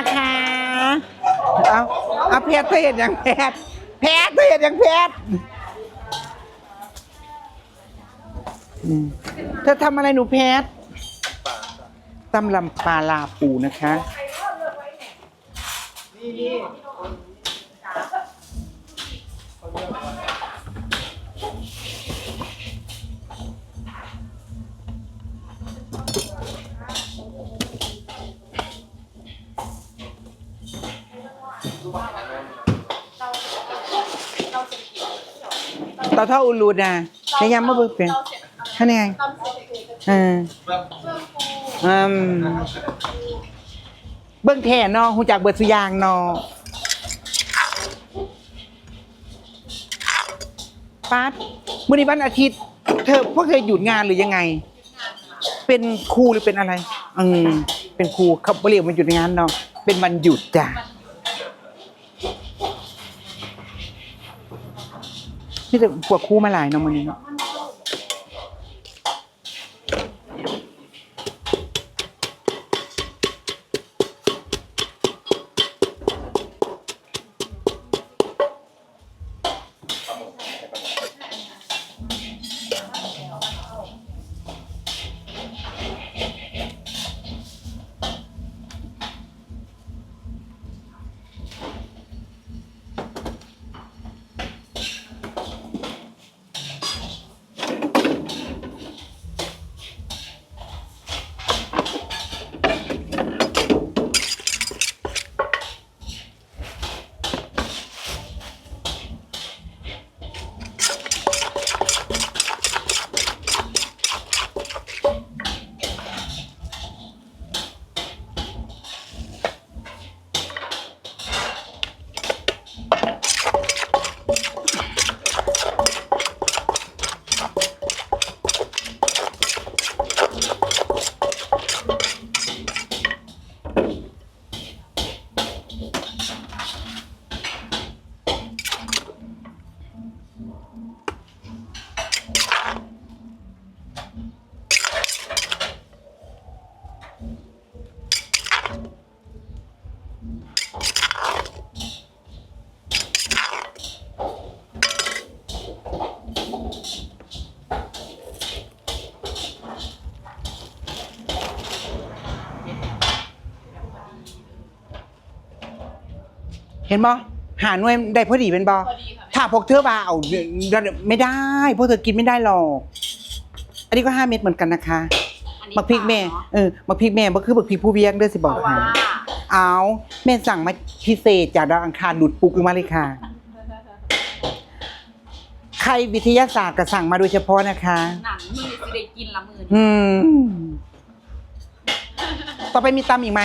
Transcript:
นะคะ เอาเอาเพชรเธอเห็นอย่างเพชรเพชรเธอเห็นอย่างเพชรอืมเธอทำอะไรหนูเพชรตำลำปลาลาปูนะคะนี่ ต่อเท่าอุลูดนะในยามมาเบิกเป็นท่านยังไงเอออืมเบิ้งแท่นอหูจากเบิดสุยางนอป๊าดมื่อนี้วันอาทิตย์ เธอพวกเธอหยุดงานหรือยังไง เป็นครูหรือเป็นอะไร อืมเป็นครูเขาบ่เรียกมันหยุดงานเนาะเป็นวันหยุดจ้ะนี่ แต่พวกครู่มาหลายเนาะมันนี้เนาะ เห็นบ่หาหน่วยได้พอดีเป็นบ่ถ้าพวกเธอว่าเอาไม่ได้พวกเธอกินไม่ได้หรอกอันนี้ก็ห้าเม็ดเหมือนกันนะคะอันนี้บักพริกแม่เนาะเออบักพริกแม่บ่คือบักพริกผู้เวียงเด้อสิบเพอกราะให้ว่าเอาแม่สั่งมาพิเศษจากดาวอังคารหลุดปุกลงมาเลยค่ะ ใครวิทยาศาสตร์ก็สั่งมาโดยเฉพาะนะคะ หนังมือสิได้กินละมืออืม ต่อไปมีตำอีกไหม